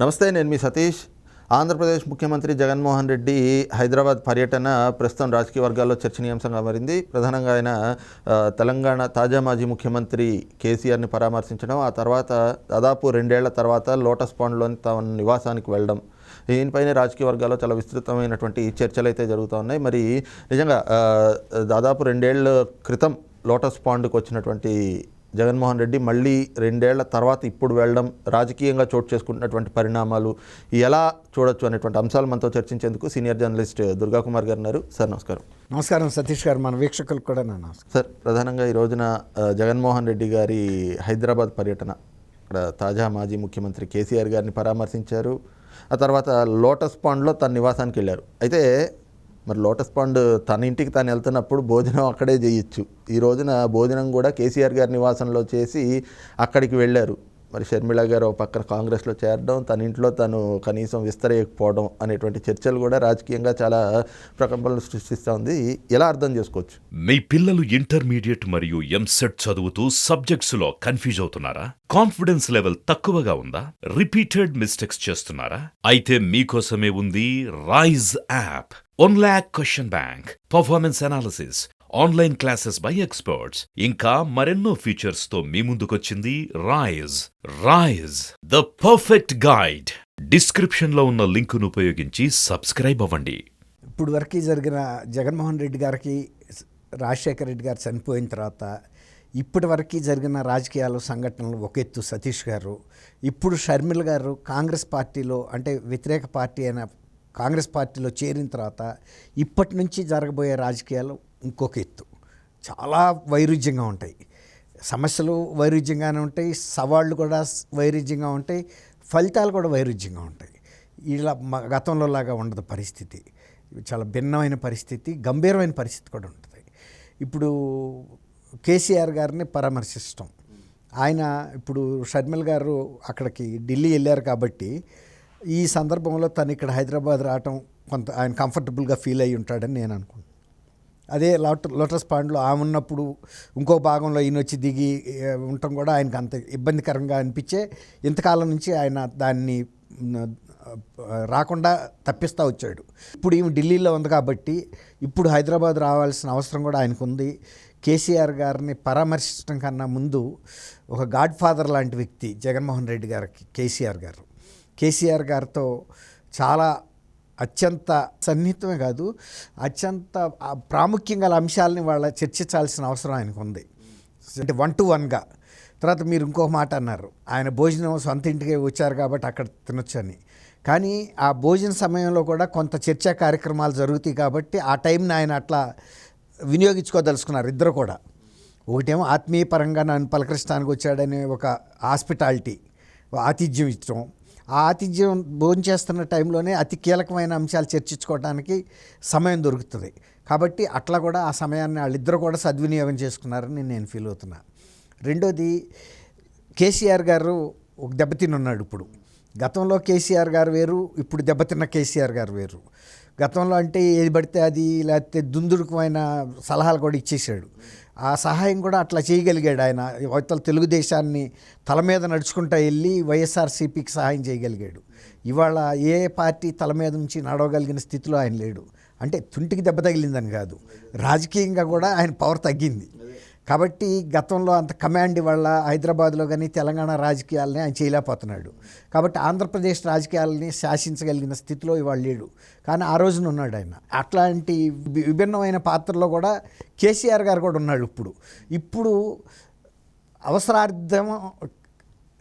నమస్తే నేను మీ సతీష్. ఆంధ్రప్రదేశ్ ముఖ్యమంత్రి జగన్మోహన్ రెడ్డి హైదరాబాద్ పర్యటన ప్రస్తుతం రాజకీయ వర్గాల్లో చర్చనీయాంశంగా మారింది. ప్రధానంగా ఆయన తెలంగాణ తాజా మాజీ ముఖ్యమంత్రి కేసీఆర్ని పరామర్శించడం ఆ తర్వాత దాదాపు రెండేళ్ళ తర్వాత లోటస్ పాండ్లోని తమ నివాసానికి వెళ్ళడం. దీనిపైన రాజకీయ వర్గాల్లో చాలా విస్తృతమైనటువంటి చర్చలు అయితే జరుగుతూ ఉన్నాయి. మరి నిజంగా దాదాపు రెండేళ్ళ క్రితం లోటస్ పాండ్కి వచ్చినటువంటి జగన్మోహన్ రెడ్డి మళ్ళీ రెండేళ్ళ తర్వాత ఇప్పుడు వెళ్ళడం రాజకీయంగా చోటు చేసుకుంటున్నటువంటి పరిణామాలు ఎలా చూడొచ్చు అనేటువంటి అంశాలు మనతో చర్చించేందుకు సీనియర్ జర్నలిస్ట్ దుర్గా కుమార్ గారు ఉన్నారు. సార్ నమస్కారం. నమస్కారం సతీష్ గారు. మన వీక్షకులకు కూడా నా నమస్కారం. సార్ ప్రధానంగా ఈ రోజున జగన్మోహన్ రెడ్డి గారి హైదరాబాద్ పర్యటన ఇక్కడ తాజా మాజీ ముఖ్యమంత్రి కేసీఆర్ గారిని పరామర్శించారు. ఆ తర్వాత లోటస్ పాండ్లో తన నివాసానికి వెళ్ళారు. అయితే మరి లోటస్ పాండ్ తన ఇంటికి తను వెళ్తున్నప్పుడు భోజనం అక్కడే చేయొచ్చు. ఈ రోజున భోజనం కూడా కేసీఆర్ గారి నివాసంలో చేసి అక్కడికి వెళ్ళారు. మరి షర్మిళ గారు పక్కన కాంగ్రెస్లో చేరడం తన ఇంట్లో తను కనీసం విస్తరేయకపోవడం అనేటువంటి చర్చలు కూడా రాజకీయంగా చాలా ప్రకంపనలు సృష్టిస్తూ ఉంది. ఎలా అర్థం చేసుకోవచ్చు? మీ పిల్లలు ఇంటర్మీడియట్ మరియు ఎంసెట్ చదువుతూ సబ్జెక్ట్స్లో కన్ఫ్యూజ్ అవుతున్నారా? కాన్ఫిడెన్స్ లెవెల్ తక్కువగా ఉందా? రిపీటెడ్ మిస్టేక్స్ చేస్తున్నారా? అయితే మీకోసమే ఉంది rise app one lakh question bank performance analysis online classes by experts ఇంకా మరెన్నో ఫీచర్స్తో మీ ముందుకొచ్చింది rise rise the perfect guide డిస్క్రిప్షన్లో ఉన్న లింకును ఉపయోగించి సబ్స్క్రైబ్ అవ్వండి. ఇప్పుడు వరకు జరిగిన జగన్మోహన్ రెడ్డి గారికి రాజశేఖర రెడ్డి గారు చనిపోయిన తర్వాత ఇప్పటి వరకు జరిగిన రాజకీయాలు సంఘటనలు ఒక ఎత్తు సతీష్ గారు. ఇప్పుడు షర్మిల గారు కాంగ్రెస్ పార్టీలో అంటే వ్యతిరేక పార్టీ అయిన కాంగ్రెస్ పార్టీలో చేరిన తర్వాత ఇప్పటి నుంచి జరగబోయే రాజకీయాలు ఇంకొక ఎత్తు. చాలా వైరుధ్యంగా ఉంటాయి. సమస్యలు వైరుధ్యంగానే ఉంటాయి సవాళ్ళు కూడా వైరుధ్యంగా ఉంటాయి ఫలితాలు కూడా వైరుధ్యంగా ఉంటాయి. ఇలా గతంలో లాగా ఉండదు పరిస్థితి. చాలా భిన్నమైన పరిస్థితి గంభీరమైన పరిస్థితి కూడా ఉంటుంది. ఇప్పుడు కేసీఆర్ గారిని పరామర్శిస్తాం. ఆయన ఇప్పుడు షర్మిల్ గారు అక్కడికి ఢిల్లీ వెళ్ళారు కాబట్టి ఈ సందర్భంలో తను ఇక్కడ హైదరాబాద్ రావటం కొంత ఆయన కంఫర్టబుల్గా ఫీల్ అయ్యి ఉంటాడని నేను అనుకుంటున్నాను. అదే లోట లోటస్ పాండ్లో ఆమె ఉన్నప్పుడు ఇంకో భాగంలో ఈయన వచ్చి దిగి ఉండటం కూడా ఆయనకు అంత ఇబ్బందికరంగా అనిపించే ఇంతకాలం నుంచి ఆయన దాన్ని రాకుండా తప్పిస్తూ వచ్చాడు. ఇప్పుడు ఈమె ఢిల్లీలో ఉంది కాబట్టి ఇప్పుడు హైదరాబాద్ రావాల్సిన అవసరం కూడా ఆయనకు ఉంది. కేసీఆర్ గారిని పరామర్శించడం కన్నా ముందు ఒక గాడ్ ఫాదర్ లాంటి వ్యక్తి జగన్మోహన్ రెడ్డి గారికి కేసీఆర్ గారు కేసీఆర్ గారితో చాలా అత్యంత సన్నిహితమే కాదు అత్యంత ప్రాముఖ్యం గల అంశాలని వాళ్ళ చర్చించాల్సిన అవసరం ఆయనకు ఉంది అంటే వన్ టు వన్గా. తర్వాత మీరు ఇంకొక మాట అన్నారు ఆయన భోజనం సొంత ఇంటికి వచ్చారు కాబట్టి అక్కడ తినొచ్చని. కానీ ఆ భోజన సమయంలో కూడా కొంత చర్చా కార్యక్రమాలు జరుగుతాయి కాబట్టి ఆ టైంని ఆయన అట్లా వినియోగించుకోదలుచుకున్నారు ఇద్దరు కూడా. ఒకటేమో ఆత్మీయపరంగా నన్ను పలకరించడానికి వచ్చాడనే ఒక హాస్పిటాలిటీ ఆతిథ్యం ఇచ్చడం ఆ ఆతిథ్యం భోంచేస్తున్న టైంలోనే అతి కీలకమైన అంశాలు చర్చించుకోవడానికి సమయం దొరుకుతుంది. కాబట్టి అట్లా కూడా ఆ సమయాన్ని వాళ్ళిద్దరు కూడా సద్వినియోగం చేసుకున్నారని నేను ఫీల్ అవుతున్నా. రెండోది కేసీఆర్ గారు ఒక దెబ్బతినున్నాడు ఇప్పుడు. గతంలో కేసీఆర్ గారు వేరు ఇప్పుడు దెబ్బతిన్న కేసీఆర్ గారు వేరు. గతంలో అంటే ఏది పడితే అది లేకపోతే దుందుడుకమైన సలహాలు కూడా ఇచ్చేసాడు ఆ సహాయం కూడా అట్లా చేయగలిగాడు ఆయన. అవతల తెలుగుదేశాన్ని తల మీద నడుచుకుంటా వెళ్ళి వైఎస్ఆర్సీపీకి సహాయం చేయగలిగాడు. ఇవాళ ఏ పార్టీ తల మీద నుంచి నడవగలిగిన స్థితిలో ఆయన లేడు. అంటే తుంటికి దెబ్బ తగిలిందని కాదు. రాజకీయంగా కూడా ఆయన పవర్ తగ్గింది. కాబట్టి గతంలో అంత కమాండ్ వల్ల హైదరాబాద్లో కానీ తెలంగాణ రాజకీయాలని ఆయన చేయలేకపోతున్నాడు. కాబట్టి ఆంధ్రప్రదేశ్ రాజకీయాలని శాసించగలిగిన స్థితిలో ఇవాళ లేడు. కానీ ఆ రోజున ఉన్నాడు ఆయన. అట్లాంటి విభిన్నమైన పాత్రలో కూడా కేసీఆర్ గారు కూడా ఉన్నాడు ఇప్పుడు. ఇప్పుడు అవసరార్థం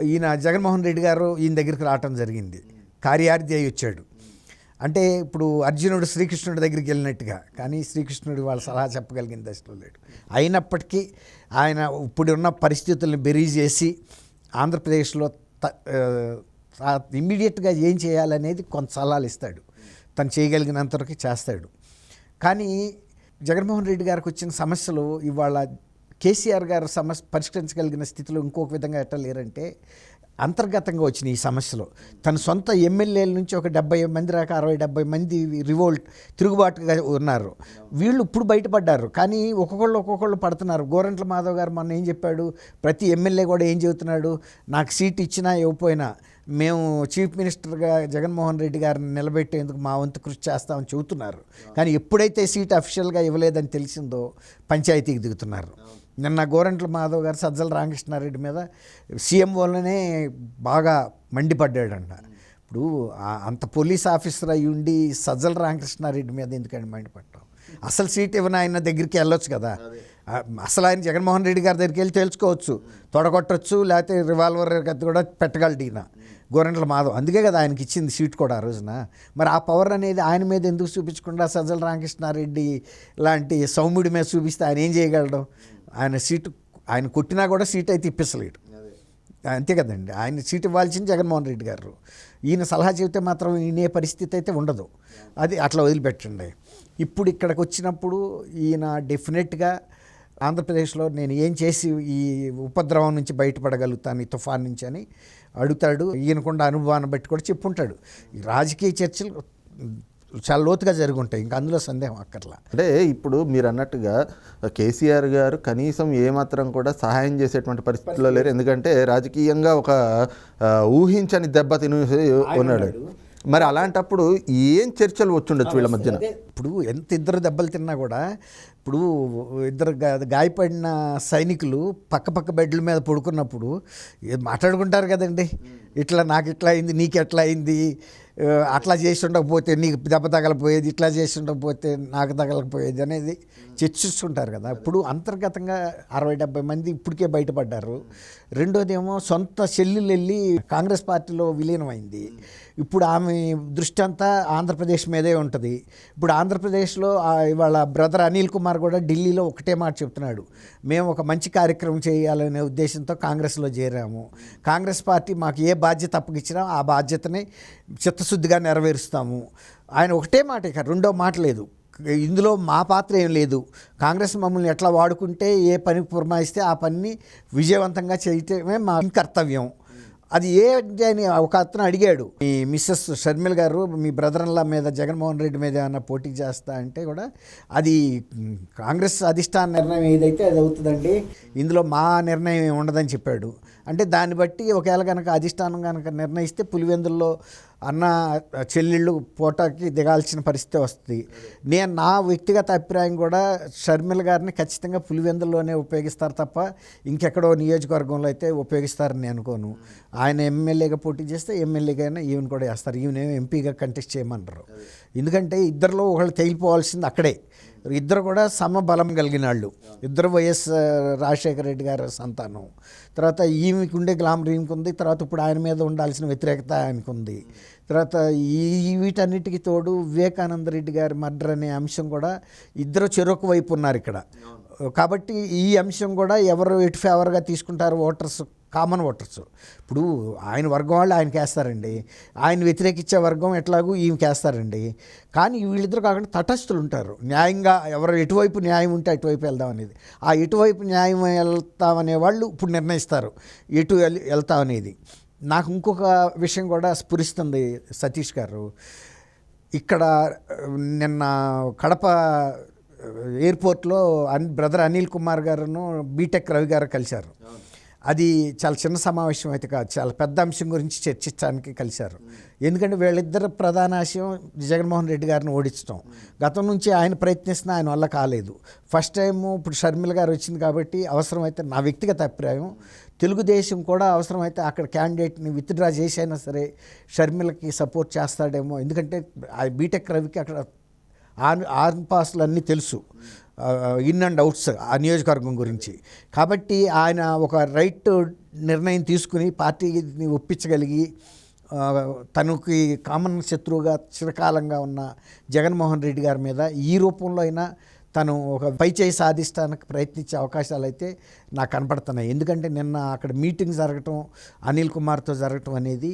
ఈయన జగన్మోహన్ రెడ్డి గారు ఈయన దగ్గరికి రావటం జరిగింది. కార్యార్థి అయి వచ్చాడు. అంటే ఇప్పుడు అర్జునుడు శ్రీకృష్ణుడి దగ్గరికి వెళ్ళినట్టుగా కానీ శ్రీకృష్ణుడు వాళ్ళ సలహా చెప్పగలిగిన దశలో లేడు. అయినప్పటికీ ఆయన ఇప్పుడున్న పరిస్థితుల్ని బెరీజ్ చేసి ఆంధ్రప్రదేశ్లో త ఇమ్మీడియట్గా ఏం చేయాలనేది కొంత సలహాలు ఇస్తాడు. తను చేయగలిగినంతవరకు చేస్తాడు. కానీ జగన్మోహన్ రెడ్డి గారికి వచ్చిన సమస్యలు ఇవాళ కేసీఆర్ గారు సమస్య పరిష్కరించగలిగిన స్థితిలో ఇంకొక విధంగా ఎట్లా లేరంటే అంతర్గతంగా వచ్చిన ఈ సమస్యలు. తన సొంత ఎమ్మెల్యేల నుంచి ఒక డెబ్బై మంది దాకా అరవై డెబ్బై మంది రివోల్ట్ తిరుగుబాటుగా ఉన్నారు. వీళ్ళు ఇప్పుడు బయటపడ్డారు. కానీ ఒక్కొక్కళ్ళు ఒక్కొక్కళ్ళు పడుతున్నారు. గోరంట్ల మాధవ్ గారు మొన్న ఏం చెప్పాడు? ప్రతి ఎమ్మెల్యే కూడా ఏం చెబుతున్నాడు? నాకు సీట్ ఇచ్చినా ఇవ్వకపోయినా మేము చీఫ్ మినిస్టర్గా జగన్మోహన్ రెడ్డి గారిని నిలబెట్టేందుకు మా వంతు కృషి చేస్తామని చెబుతున్నారు. కానీ ఎప్పుడైతే సీట్ అఫీషియల్గా ఇవ్వలేదని తెలిసిందో పంచాయతీకి దిగుతున్నారు. నిన్న గోరంట్ల మాధవ్ గారు సజ్జల రామకృష్ణారెడ్డి మీద సీఎం వల్లనే బాగా మండిపడ్డాడంట. ఇప్పుడు అంత పోలీస్ ఆఫీసర్ అయి ఉండి సజ్జల రామకృష్ణారెడ్డి మీద ఎందుకండి మండిపడ్డాం అసలు సీట్ ఇవ్వని ఆయన దగ్గరికి వెళ్ళొచ్చు కదా. అసలు ఆయన జగన్మోహన్ రెడ్డి గారి దగ్గరికి వెళ్ళి తెలుసుకోవచ్చు తొడగొట్టచ్చు లేకపోతే రివాల్వర్ కత్తి కూడా పెట్టగలడు ఈయన. గోరెంట్ల మాధవ్. అందుకే కదా ఆయనకి ఇచ్చింది సీట్ కూడా ఆ రోజున. మరి ఆ పవర్ అనేది ఆయన మీద ఎందుకు చూపించకుండా సజ్జల రామకృష్ణారెడ్డి లాంటి సౌమ్యుడి మీద చూపిస్తే ఆయన ఏం చేయగలడు? ఆయన సీటు ఆయన కొట్టినా కూడా సీట్ అయితే ఇప్పించలేడు అంతే కదండి. ఆయన సీట్ ఇవ్వాల్సింది జగన్మోహన్ రెడ్డి గారు. ఈయన సలహా చెబితే మాత్రం ఈయనే పరిస్థితి అయితే ఉండదు. అది అట్లా వదిలిపెట్టండి. ఇప్పుడు ఇక్కడికి వచ్చినప్పుడు ఈయన డెఫినెట్గా ఆంధ్రప్రదేశ్లో నేను ఏం చేసి ఈ ఉపద్రవం నుంచి బయటపడగలుగుతాను ఈ తుఫాన్ నుంచి అని అడుగుతాడు ఈయనకుండా అనుభవాన్ని బట్టి కూడా చెప్పుంటాడు. రాజకీయ చర్చలు చాలా లోతుగా జరిగి ఉంటాయి ఇంకా అందులో సందేహం అక్కర్లా. అంటే ఇప్పుడు మీరు అన్నట్టుగా కేసీఆర్ గారు కనీసం ఏమాత్రం కూడా సహాయం చేసేటువంటి పరిస్థితిలో లేరు. ఎందుకంటే రాజకీయంగా ఒక ఊహించని దెబ్బ తిని ఉన్నాడు. మరి అలాంటప్పుడు ఏం చర్చలు వచ్చుండొచ్చు వీళ్ళ మధ్యన? ఇప్పుడు ఎంత ఇద్దరు దెబ్బలు తిన్నా కూడా ఇప్పుడు ఇద్దరు గాయపడిన సైనికులు పక్క పక్క బెడ్ల మీద పడుకున్నప్పుడు మాట్లాడుకుంటారు కదండి. ఇట్లా నాకు ఇట్లా అయింది నీకు ఎట్లా అయింది అట్లా చేసి ఉండకపోతే నీకు దెబ్బ తగలపోయేది ఇట్లా చేసి ఉండకపోతే నాకు తగలకపోయేది అనేది చర్చిస్తుంటారు కదా. ఇప్పుడు అంతర్గతంగా అరవై డెబ్బై మంది ఇప్పటికే బయటపడ్డారు. రెండోది ఏమో సొంత చెల్లెలు వెళ్ళి కాంగ్రెస్ పార్టీలో విలీనమైంది. ఇప్పుడు ఆమె దృష్టి అంతా ఆంధ్రప్రదేశ్ మీదే ఉంటుంది. ఇప్పుడు ఆంధ్రప్రదేశ్లో ఇవాళ బ్రదర్ అనిల్ కుమార్ కూడా ఢిల్లీలో ఒకటే మాట చెప్తున్నాడు. మేము ఒక మంచి కార్యక్రమం చేయాలనే ఉద్దేశంతో కాంగ్రెస్లో చేరాము. కాంగ్రెస్ పార్టీ మాకు ఏ బాధ్యత అప్పగిచ్చినా ఆ బాధ్యతని చిత్తశుద్ధిగా నెరవేరుస్తాము. ఆయన ఒకటే మాట ఇక రెండో మాట లేదు. ఇందులో మా పాత్ర ఏం లేదు. కాంగ్రెస్ మమ్మల్ని ఎట్లా వాడుకుంటే ఏ పని పురమాయిస్తే ఆ పనిని విజయవంతంగా చేయటమే మా కర్తవ్యం. అది ఏ అని ఒక అతను అడిగాడు. మీ మిస్సెస్ షర్మిల్ గారు మీ బ్రదర్ల మీద జగన్మోహన్ రెడ్డి మీద ఏమన్నా పోటీ చేస్తా అంటే కూడా అది కాంగ్రెస్ అధిష్టాన నిర్ణయం ఏదైతే అది అవుతుందండి ఇందులో మా నిర్ణయం ఉండదని చెప్పాడు. అంటే దాన్ని బట్టి ఒకవేళ కనుక అధిష్టానం కనుక నిర్ణయిస్తే పులివెందుల్లో అన్న చెల్లెళ్ళు పోటాకి దిగాల్సిన పరిస్థితి వస్తుంది. నేను నా వ్యక్తిగత అభిప్రాయం కూడా షర్మిల గారిని ఖచ్చితంగా పులివెందుల్లోనే ఉపయోగిస్తారు తప్ప ఇంకెక్కడో నియోజకవర్గంలో అయితే ఉపయోగిస్తారని నేను అనుకోను. ఆయన ఎమ్మెల్యేగా పోటీ చేస్తే ఎమ్మెల్యేగానే ఈవెన్ కూడా వేస్తారు. ఈవెన్ ఎంపీగా కంటెస్ట్ చేయమంటారు ఎందుకంటే ఇద్దరిలో ఒకళ్ళు తేలిపోవాల్సింది అక్కడే. ఇద్దరు కూడా సమబలం కలిగిన వాళ్ళు ఇద్దరు వైఎస్ రాజశేఖర రెడ్డి గారి సంతానం. తర్వాత ఈమెకు ఉండే గ్లామర్ ఈమెకు ఉంది తర్వాత ఇప్పుడు ఆయన మీద ఉండాల్సిన వ్యతిరేకత ఆయనకు ఉంది తర్వాత ఈ వీటన్నిటికి తోడు వివేకానంద రెడ్డి గారి మర్డర్ అనే అంశం కూడా ఇద్దరు చెరొక వైపు ఉన్నారు ఇక్కడ. కాబట్టి ఈ అంశం కూడా ఎవరు ఎటు ఫేవర్గా తీసుకుంటారు ఓటర్స్ కామన్ ఓటర్స్. ఇప్పుడు ఆయన వర్గం వాళ్ళు ఆయనకి వేస్తారండి ఆయన వ్యతిరేకించే వర్గం ఎట్లాగూ ఈమెకి వేస్తారండి కానీ వీళ్ళిద్దరు కాకుండా తటస్థులు ఉంటారు. న్యాయంగా ఎవరు ఎటువైపు న్యాయం ఉంటే అటువైపు వెళ్దాం అనేది. ఆ ఎటువైపు న్యాయం వెళ్తామనే వాళ్ళు ఇప్పుడు నిర్ణయిస్తారు. ఎటు వెళ్- వెళ్తాం అనేది. నాకు ఇంకొక విషయం కూడా స్ఫురిస్తుంది సతీష్ గారు. ఇక్కడ నిన్న కడప ఎయిర్పోర్ట్లో అన్ బ్రదర్ అనిల్ కుమార్ గారును బీటెక్ రవి గారు కలిశారు. అది చాలా చిన్న సమావేశం అయితే కాదు చాలా పెద్ద అంశం గురించి చర్చించడానికి కలిశారు. ఎందుకంటే వీళ్ళిద్దరు ప్రధాన ఆశయం జగన్మోహన్ రెడ్డి గారిని ఓడించడం గతం నుంచి ఆయన ప్రయత్నిస్తున్న ఆయన వల్ల కాలేదు. ఫస్ట్ టైం ఇప్పుడు షర్మిల గారు వచ్చింది కాబట్టి అవసరమైతే నా వ్యక్తిగత అభిప్రాయం. తెలుగుదేశం కూడా అవసరమైతే అక్కడ క్యాండిడేట్ని విత్డ్రా చేసైనా సరే షర్మిలకి సపోర్ట్ చేస్తాడేమో. ఎందుకంటే ఆ బీటెక్ రవికి అక్కడ ఆన్ ఆర్మ్ పాస్లు అన్నీ తెలుసు. ఇన్ అండ్ అవుట్స్ ఆ నియోజకవర్గం గురించి. కాబట్టి ఆయన ఒక రైట్ నిర్ణయం తీసుకుని పార్టీని ఒప్పించగలిగి తనకి కామన్ శత్రువుగా చిరకాలంగా ఉన్న జగన్మోహన్ రెడ్డి గారి మీద ఈ రూపంలో అయినా తను ఒక పైచేయి సాధిస్తానికి ప్రయత్నించే అవకాశాలు అయితే నాకు కనపడుతున్నాయి. ఎందుకంటే నిన్న అక్కడ మీటింగ్ జరగటం అనిల్ కుమార్తో జరగటం అనేది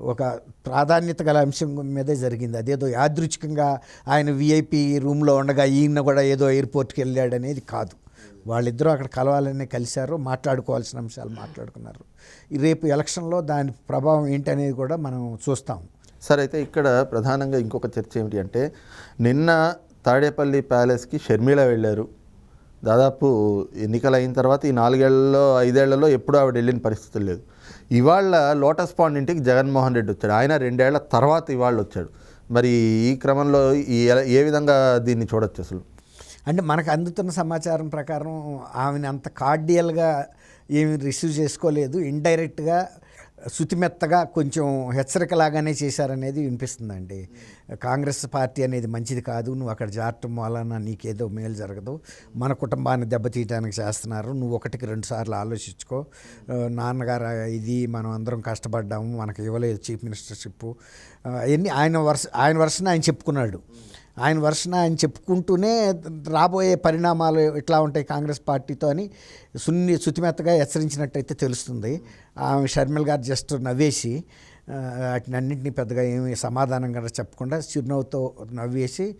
ఒక ప్రాధాన్యత గల అంశం మీదే జరిగింది. అదేదో యాదృచ్ఛికంగా ఆయన విఐపి రూమ్లో ఉండగా ఈయన కూడా ఏదో ఎయిర్పోర్ట్కి వెళ్ళాడు అనేది కాదు. వాళ్ళిద్దరూ అక్కడ కలవాలనే కలిశారు మాట్లాడుకోవాల్సిన అంశాలు మాట్లాడుకున్నారు. రేపు ఎలక్షన్లో దాని ప్రభావం ఏంటనేది కూడా మనం చూస్తాం. సరే అయితే ఇక్కడ ప్రధానంగా ఇంకొక చర్చ ఏమిటి అంటే నిన్న తాడేపల్లి ప్యాలెస్కి షర్మిల వెళ్ళారు. దాదాపు ఎన్నికలు అయిన తర్వాత ఈ నాలుగేళ్ళలో ఐదేళ్ళలో ఎప్పుడూ ఆవిడ వెళ్ళిన పరిస్థితులు లేదు. ఇవాళ లోటస్ పాండ్ ఇంటికి జగన్మోహన్ రెడ్డి వచ్చాడు. ఆయన రెండేళ్ళ తర్వాత ఇవాళ వచ్చాడు. మరి ఈ క్రమంలో ఏ విధంగా దీన్ని చూడొచ్చు అసలు? అంటే మనకు అందుతున్న సమాచారం ప్రకారం ఆమెను అంత కార్డియల్గా ఏమి రిసీవ్ చేసుకోలేదు. ఇండైరెక్ట్గా శుతిమెత్తగా కొంచెం హెచ్చరికలాగానే చేశారనేది వినిపిస్తుందండి. కాంగ్రెస్ పార్టీ అనేది మంచిది కాదు నువ్వు అక్కడ జారటం వలన నీకేదో మేలు జరగదు మన కుటుంబాన్ని దెబ్బతీయడానికి చేస్తున్నారు నువ్వు ఒకటికి రెండు సార్లు ఆలోచించుకో. నాన్నగారు ఇది మనం అందరం కష్టపడ్డాము మనకు ఇవ్వలేదు చీఫ్ మినిస్టర్షిప్ అవన్నీ ఆయన వర్ష ఆయన వర్షన ఆయన చెప్పుకున్నాడు. ఆయన వర్షన ఆయన చెప్పుకుంటూనే రాబోయే పరిణామాలు ఎట్లా ఉంటాయి కాంగ్రెస్ పార్టీతో అని సున్ని శుతిమెత్తగా హెచ్చరించినట్టయితే తెలుస్తుంది. ఆమె షర్మిల్ గారు జస్ట్ నవ్వేసి వాటినన్నింటినీ పెద్దగా ఏమి సమాధానం కూడా చెప్పకుండా చిరునవ్వుతో నవ్వేసి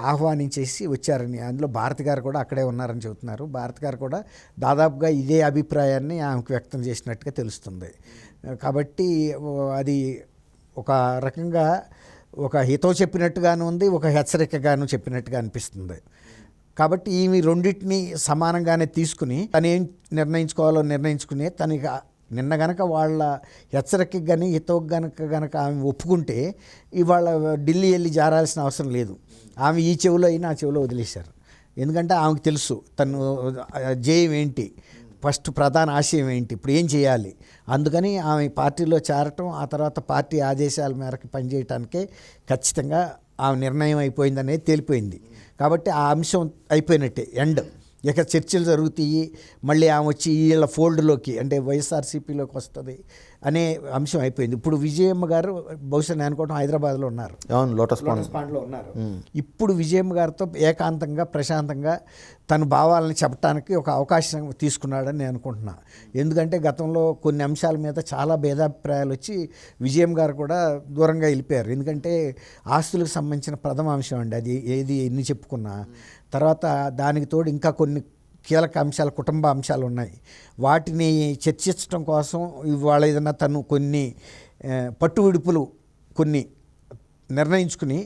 ఆహ్వానించేసి వచ్చారని. అందులో భారతి గారు కూడా అక్కడే ఉన్నారని చెబుతున్నారు. భారతి గారు కూడా దాదాపుగా ఇదే అభిప్రాయాన్ని ఆమెకు వ్యక్తం చేసినట్టుగా తెలుస్తుంది. కాబట్టి అది ఒక రకంగా ఒక హితం చెప్పినట్టుగాను ఉంది ఒక హెచ్చరికగాను చెప్పినట్టుగా అనిపిస్తుంది. కాబట్టి ఈమె రెండింటిని సమానంగానే తీసుకుని తను ఏం నిర్ణయించుకోవాలో నిర్ణయించుకుని తను నిన్న గనక వాళ్ళ హెచ్చరిక కానీ హితవు గనక గనక ఆమె ఒప్పుకుంటే ఇవాళ ఢిల్లీ వెళ్ళి జారాల్సిన అవసరం లేదు. ఆమె ఈ చెవిలో అయినా ఆ చెవిలో వదిలేశారు. ఎందుకంటే ఆమెకు తెలుసు తను జయం ఏంటి? ఫస్ట్ ప్రధాన ఆశయం ఏంటి? ఇప్పుడు ఏం చేయాలి? అందుకని ఆమె పార్టీలో చేరటం ఆ తర్వాత పార్టీ ఆదేశాల మేరకు పనిచేయటానికే ఖచ్చితంగా ఆమె నిర్ణయం అయిపోయిందనేది తేలిపోయింది. కాబట్టి ఆ అంశం అయిపోయినట్టే ఎండ్. ఇక చర్చలు జరుగుతాయి మళ్ళీ ఆమె వచ్చి వీళ్ళ ఫోల్డ్లోకి అంటే వైఎస్ఆర్సీపీలోకి వస్తుంది అనే అంశం అయిపోయింది. ఇప్పుడు విజయమ్మ గారు బహుశా నేను అనుకోవటం హైదరాబాద్లో ఉన్నారు. అవును లోటస్ పాండ్. పాండ్లో ఉన్నారు. ఇప్పుడు విజయమ్మ గారితో ఏకాంతంగా ప్రశాంతంగా తన భావాలను చెప్పడానికి ఒక అవకాశం తీసుకున్నాడని నేను అనుకుంటున్నా. ఎందుకంటే గతంలో కొన్ని అంశాల మీద చాలా భేదాభిప్రాయాలు వచ్చి విజయం గారు కూడా దూరంగా వెళ్ళిపోయారు. ఎందుకంటే ఆస్తులకు సంబంధించిన ప్రథమ అంశం అండి అది. ఏది ఎన్ని చెప్పుకున్నా తర్వాత దానికి తోడు ఇంకా కొన్ని కీలక అంశాలు కుటుంబ అంశాలు ఉన్నాయి. వాటిని చర్చించడం కోసం ఇవాళ ఏదైనా తను కొన్ని పట్టు విడుపులు కొన్ని నిర్ణయించుకుని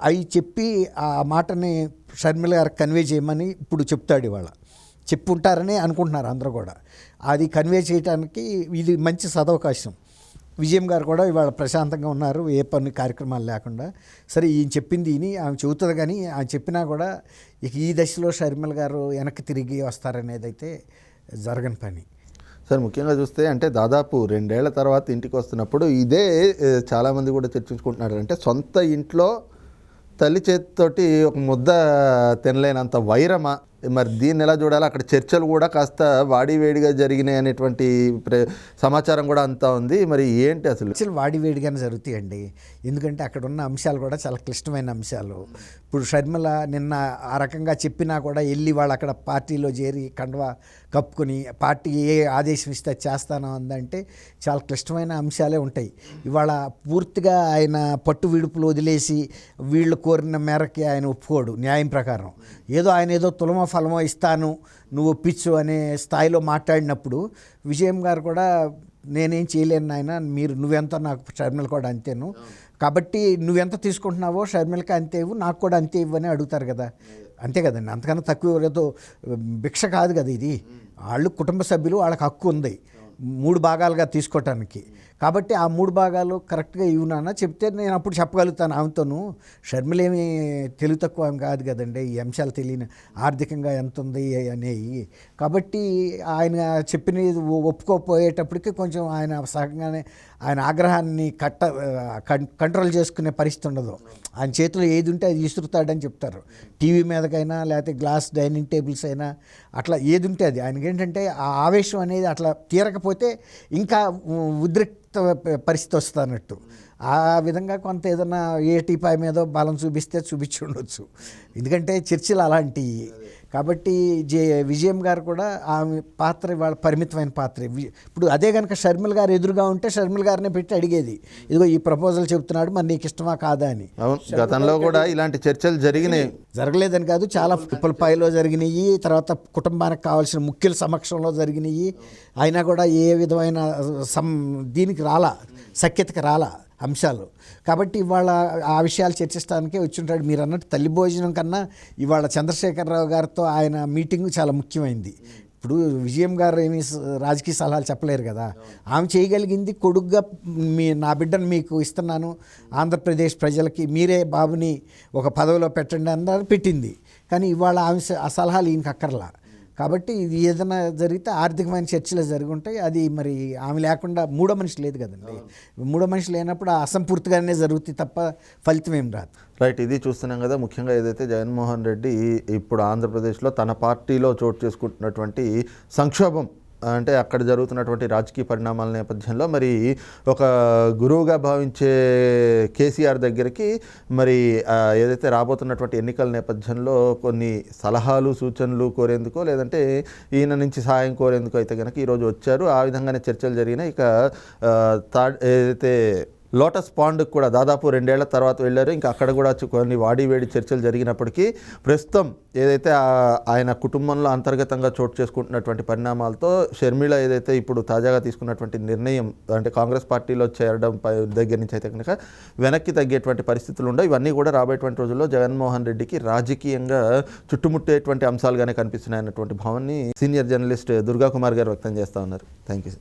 అవి చెప్పి ఆ మాటని షర్మిల గారికి కన్వే చేయమని ఇప్పుడు చెప్తాడు ఇవాళ. చెప్పుంటారని అనుకుంటున్నారు అందరూ కూడా. అది కన్వే చేయడానికి ఇది మంచి సదవకాశం. విజయం గారు కూడా ఇవాళ ప్రశాంతంగా ఉన్నారు ఏ పని కార్యక్రమాలు లేకుండా. సరే ఈయన చెప్పింది ఈయన ఆమె చెబుతుంది కానీ ఆమె చెప్పినా కూడా ఇక ఈ దశలో షర్మిల గారు వెనక్కి తిరిగి వస్తారనేది అయితే జరగని పని. సార్ ముఖ్యంగా చూస్తే అంటే దాదాపు రెండేళ్ళ తర్వాత ఇంటికి వస్తున్నప్పుడు ఇదే చాలామంది కూడా చర్చించుకుంటున్నారు అంటే సొంత ఇంట్లో తల్లి చేతితోటి ఒక ముద్ద తినలేనంత వైరమా? మరి దీన్ని ఎలా చూడాలి? అక్కడ చర్చలు కూడా కాస్త వాడివేడిగా జరిగినాయి అనేటువంటి ప్ర- సమాచారం కూడా అంతా ఉంది. మరి ఏంటి అసలు? చర్చలు వాడివేడిగానే జరుగుతాయండి. ఎందుకంటే అక్కడ ఉన్న అంశాలు కూడా చాలా క్లిష్టమైన అంశాలు. ఇప్పుడు షర్మిల నిన్న ఆ రకంగా చెప్పినా కూడా వెళ్ళి వాళ్ళు అక్కడ పార్టీలో చేరి కండవ కప్పుకొని పార్టీ ఏ ఆదేశం ఇస్తే చేస్తాను అందంటే చాలా క్లిష్టమైన అంశాలే ఉంటాయి. ఇవాళ పూర్తిగా ఆయన పట్టు విడుపులు వదిలేసి వీళ్ళు కోరిన మేరకి ఆయన ఒప్పుకోడు న్యాయం ప్రకారం. ఏదో ఆయన ఏదో తులమ ఫలమో ఇస్తాను నువ్వు ఒప్పించు అనే స్థాయిలో మాట్లాడినప్పుడు విజయం గారు కూడా నేనేం చేయలేను నాయన మీరు నువ్వెంత నాకు షర్మిల కూడా అంతేను. కాబట్టి నువ్వెంత తీసుకుంటున్నావో షర్మిలకి అంతే ఇవ్వు నాకు కూడా అంతే ఇవ్వని అడుగుతారు కదా. అంతే కదండి. అంతకన్నా తక్కువ ఏదో భిక్ష కాదు కదా ఇది. వాళ్ళు కుటుంబ సభ్యులు వాళ్ళకి హక్కు ఉంది. మూడు భాగాలుగా తీసుకోవటానికి కాబట్టి ఆ మూడు భాగాలు కరెక్ట్గా ఇవ్వనా చెప్తే నేను అప్పుడు చెప్పగలుగుతాను ఆమెతోను. షర్మిలేమి తెలివి తక్కువ కాదు కదండి. ఈ అంశాలు తెలియని ఆర్థికంగా ఎంత ఉంది అనేవి కాబట్టి ఆయన చెప్పినది ఒ- ఒప్పుకోపోయేటప్పటికి కొంచెం ఆయన సహకంగానే ఆయన ఆగ్రహాన్ని కట్ట కంట్రోల్ చేసుకునే పరిస్థితి ఉండదు. ఆయన చేతిలో ఏది ఉంటే అది విసురుతాడని చెప్తారు. టీవీ మీదకైనా లేకపోతే గ్లాస్ డైనింగ్ టేబుల్స్ అయినా అట్లా ఏది ఉంటే అది. ఆయనకి ఏంటంటే ఆ ఆవేశం అనేది అట్లా తీరకపోతే ఇంకా ఉద్రిక్త పరిస్థితి వస్తుంది అన్నట్టు ఆ విధంగా కొంత ఏదైనా ఏ మీద బలం చూపిస్తే చూపించి ఉండొచ్చు ఎందుకంటే చర్చిలు అలాంటివి కాబట్టి జే విజయం గారు కూడా ఆమె పాత్ర ఇవాళ పరిమితమైన పాత్ర. ఇప్పుడు అదే కనుక షర్మిల్ గారు ఎదురుగా ఉంటే షర్మిల్ గారిని పెట్టి అడిగేది. ఇదిగో ఈ ప్రపోజల్ చెప్తున్నాడు మరి నీకు ఇష్టమా కాదా అని. గతంలో కూడా ఇలాంటి చర్చలు జరిగినాయి. జరగలేదని కాదు చాలా పిప్పలపాయలో జరిగినాయి తర్వాత కుటుంబానికి కావాల్సిన ముఖ్యుల సమక్షంలో జరిగినాయి. అయినా కూడా ఏ విధమైన సం దీనికి రాలా సఖ్యతకి రాలా. అంశాలు. కాబట్టి ఇవాళ ఆ విషయాలు చర్చిస్తానికే వచ్చుంటాడు. మీరు అన్నట్టు తల్లి భోజనం కన్నా ఇవాళ చంద్రశేఖరరావు గారితో ఆయన మీటింగ్ చాలా ముఖ్యమైంది. ఇప్పుడు విజయం గారు ఏమి రాజకీయ సలహాలు చెప్పలేరు కదా. ఆమె చేయగలిగింది కొడుగ్గా మీ నా బిడ్డను మీకు ఇస్తున్నాను. ఆంధ్రప్రదేశ్ ప్రజలకి మీరే బాబుని ఒక పదవిలో పెట్టండి అన్నారు పెట్టింది. కానీ ఇవాళ ఆమె ఆ సలహాలు ఈయనకి అక్కర్లా. కాబట్టి ఇది ఏదైనా జరిగితే ఆర్థికమైన చర్చలు జరిగి ఉంటాయి అది మరి ఆమె లేకుండా మూడో మనిషి లేదు కదండి. మూడో మనిషి లేనప్పుడు ఆ అసంపూర్తిగానే జరుగుతుంది తప్ప ఫలితం ఏం రాదు. రైట్ ఇది చూస్తున్నాం కదా. ముఖ్యంగా ఏదైతే జగన్మోహన్ రెడ్డి ఇప్పుడు ఆంధ్రప్రదేశ్లో తన పార్టీలో చోటు చేసుకుంటున్నటువంటి సంక్షోభం అంటే అక్కడ జరుగుతున్నటువంటి రాజకీయ పరిణామాల నేపథ్యంలో మరి ఒక గురువుగా భావించే కేసీఆర్ దగ్గరికి మరి ఏదైతే రాబోతున్నటువంటి ఎన్నికల నేపథ్యంలో కొన్ని సలహాలు సూచనలు కోరేందుకో లేదంటే ఈయన నుంచి సహాయం కోరేందుకు అయితే కనుక ఈరోజు వచ్చారు. ఆ విధంగానే చర్చలు జరిగినాయి. ఇక తా ఏదైతే లోటస్ పాండ్కి కూడా దాదాపు రెండేళ్ళ తర్వాత వెళ్ళారు. ఇంకా అక్కడ కూడా చు- కొన్ని వాడివేడి చర్చలు జరిగినప్పటికీ ప్రస్తుతం ఏదైతే ఆయన కుటుంబంలో అంతర్గతంగా చోటు చేసుకుంటున్నటువంటి పరిణామాలతో షర్మిళ ఏదైతే ఇప్పుడు తాజాగా తీసుకున్నటువంటి నిర్ణయం అంటే కాంగ్రెస్ పార్టీలో చేరడం దగ్గర నుంచి అయితే కనుక వెనక్కి తగ్గేటువంటి పరిస్థితులు ఉండవు. ఇవన్నీ కూడా రాబోయేటువంటి రోజుల్లో జగన్మోహన్ రెడ్డికి రాజకీయంగా చుట్టుముట్టేటువంటి అంశాలుగానే కనిపిస్తున్నాయి అన్నటువంటి భావాన్ని సీనియర్ జర్నలిస్ట్ దుర్గా కుమార్ గారు వ్యక్తం చేస్తూ ఉన్నారు. Thank you